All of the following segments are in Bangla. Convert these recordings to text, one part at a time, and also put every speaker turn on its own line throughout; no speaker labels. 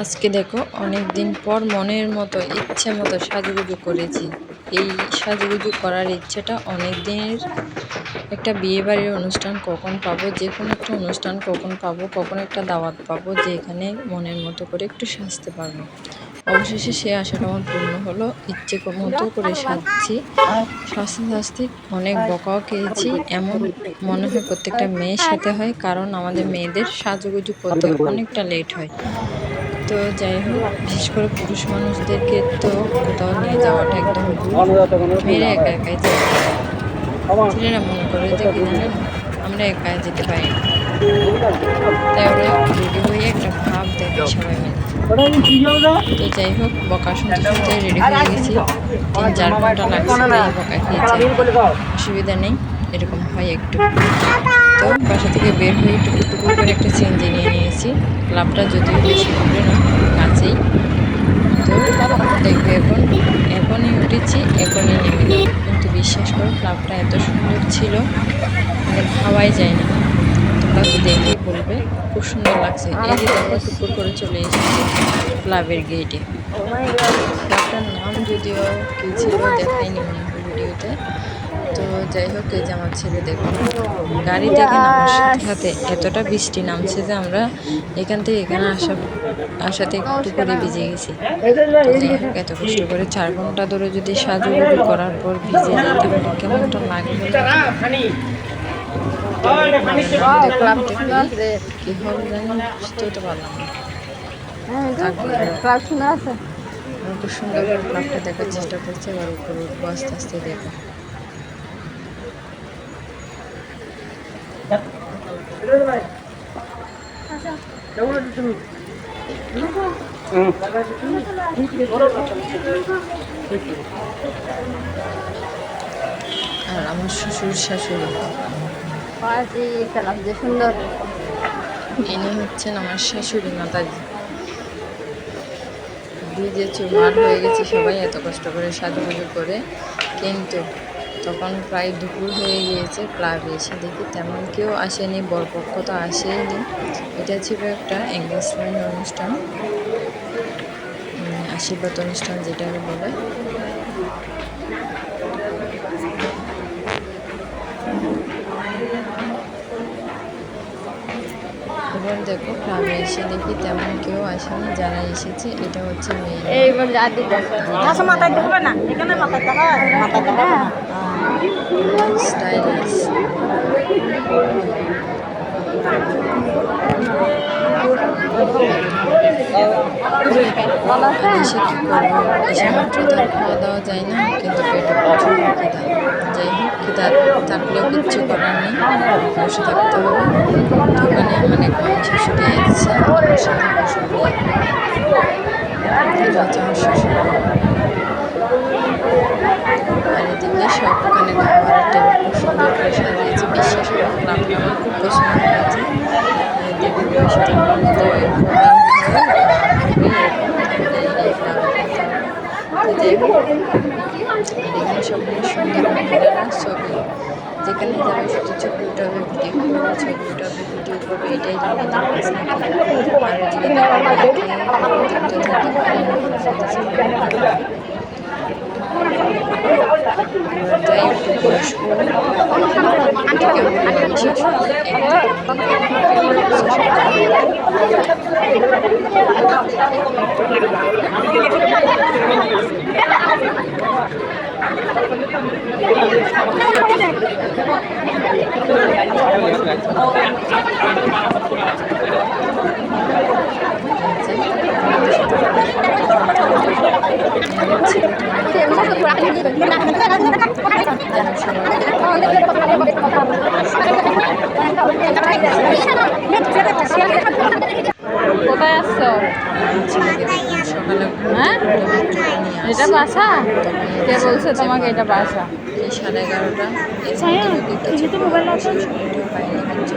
আজকে দেখো অনেক দিন পর মনের মতো, ইচ্ছে মতো সাজুগুজু করেছি। এই সাজুগুজু করার ইচ্ছেটা অনেক দিনের একটা বিয়ে বাড়ির অনুষ্ঠান, কখন পাবো যে কোনো একটা অনুষ্ঠান কখন পাবো, কখন একটা দাওয়াত পাবো যে এখানে মনের মতো করে একটু সাজতে পারব। অবশেষে সে আশাটা আমার পূর্ণ হলো, ইচ্ছে মতো করে সাজছি। সাজতে সাজতে অনেক বকাও খেয়েছি, এমন মনে হয় প্রত্যেকটা মেয়ের সাথে হয়, কারণ আমাদের মেয়েদের সাজুগুজু করতে অনেকটা লেট হয়। তো যাই হোক, বিশেষ করে পুরুষ মানুষদেরকে তো কোথাও নিয়ে যাওয়াটা একদম মেয়েরা একা একাই ছেলেরা মনে করে যে আমরা একা যেতে পারি তাই ওরা রেডি হয়ে একটা ভাব দেখে সবাই মিলে। তো যাই হোক, বকা শুনতে শুনতে রেডি হয়ে গেছি। তিন চার ঘণ্টা লাগছে বকা খেয়েছি। অসুবিধা নেই, এরকম হয় একটু। তো বাসা থেকে বের হয়ে টুকু টুকু করে একটা চেঞ্জে নিয়ে নিয়েছি। ক্লাবটা যদিও বেশি দূরে না, কাছেই। তো দেখবে এখন এখনই উঠেছি, এখনই নেমে কিন্তু বিশ্বাস করো, ক্লাবটা এত সুন্দর ছিল মানে ভাবাই যায় না তোমরা তো দেখেই বলবে, খুব সুন্দর লাগছে। এই যে দেখো টুকুর করে চলে এসেছি ক্লাবের গেটে ক্লাবটার নাম যদিও কী ছিল দেখাইনি মনে হয় ভিডিওতে। তো যাই হোক এই যে আমার ছেলে দেখুন গাড়ি থেকে নামার সাথে সাথে এতটা বৃষ্টি নামছে যে আমরা এখান থেকে এখানে আসা আসাতে একটু করে ভিজে গেছি। এত কষ্ট করে চার ঘণ্টা ধরে যদি সাজুগুজু করার পর ভিজে যাই তাহলে কেমনটা আমাদের কি হবে জানি তো পারলাম না। আমি খুব সুন্দর করে ক্লাবটা দেখার চেষ্টা করছে এবার উপরে আস্তে আস্তে দেখো। আর আমার শ্বশুর শাশুড়ি।
যে সুন্দর।
ইনি হচ্ছেন আমার শাশুড়ি মাতাজি। ভিজে চুমার হয়ে গেছে সবাই এত কষ্ট করে সাজুগুজু করে কিন্তু তখন প্রায় দুপুর হয়ে গিয়েছে ক্লাবে এসে দেখি তেমন কেউ আসেনি, বরপক্ষ তো আসেনি এটা ছিল একটা এঙ্গেজমেন্ট অনুষ্ঠান আশীর্বাদ অনুষ্ঠান যেটাকে বলে। এবার দেখো গ্রামে এসে দেখি তেমন কেউ আসেনি যারা এসেছে এটা হচ্ছে মেয়ে
এইবার
মাথায় ঢুকবে না? এখানে মাথায় মাথায়
স্টাইলিশ এসে কী করব এসে মাত্র তো খাওয়া দাওয়া যায় না কিন্তু পেটে প্রচুর খিদা যাই হোক খিদা থাকলেও কিচ্ছু করার নেই বসে থাকতে হবে দোকানে মানুষ শাশুড়ি এসেছে বসে আমার আর এদিকে সব ওখানে খাবারের টেবিল খুব সুন্দর করে সাজিয়েছে বিশ্বাস আমার খুব পছন্দ হয়েছে দেবী বসে থাকার মতো প্রোগ্রাম এখানে সবগুলো সুন্দর ছবি যেখানে যাবে শুধু ছবি উঠাবে ভিডিও করবে ছবি উঠাবে ভিডিও করবে এটাই আর
아니 বাসা? কে বলছে তোমাকে এটা বাসা?
এই সাড়ে এগারোটা এর মধ্যে যদি কিছু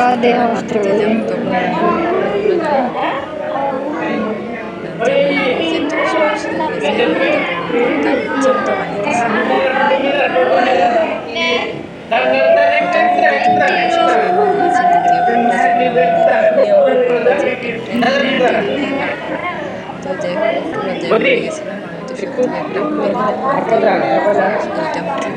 acá de Austria. Sí.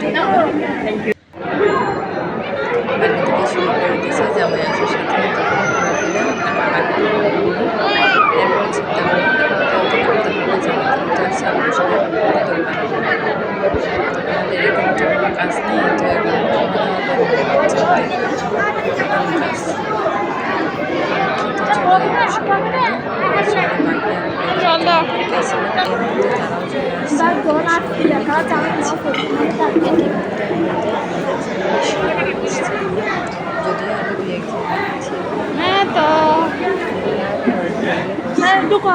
Thank you. হ্যাঁ তো হ্যাঁ ঢুকো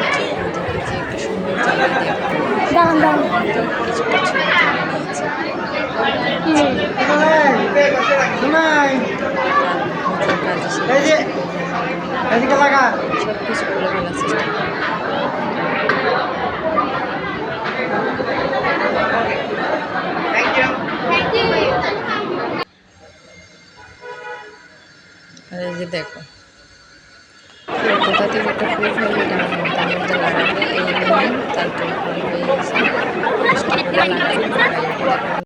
সব কিছু করে ফেলার চেষ্টা এই যে দেখো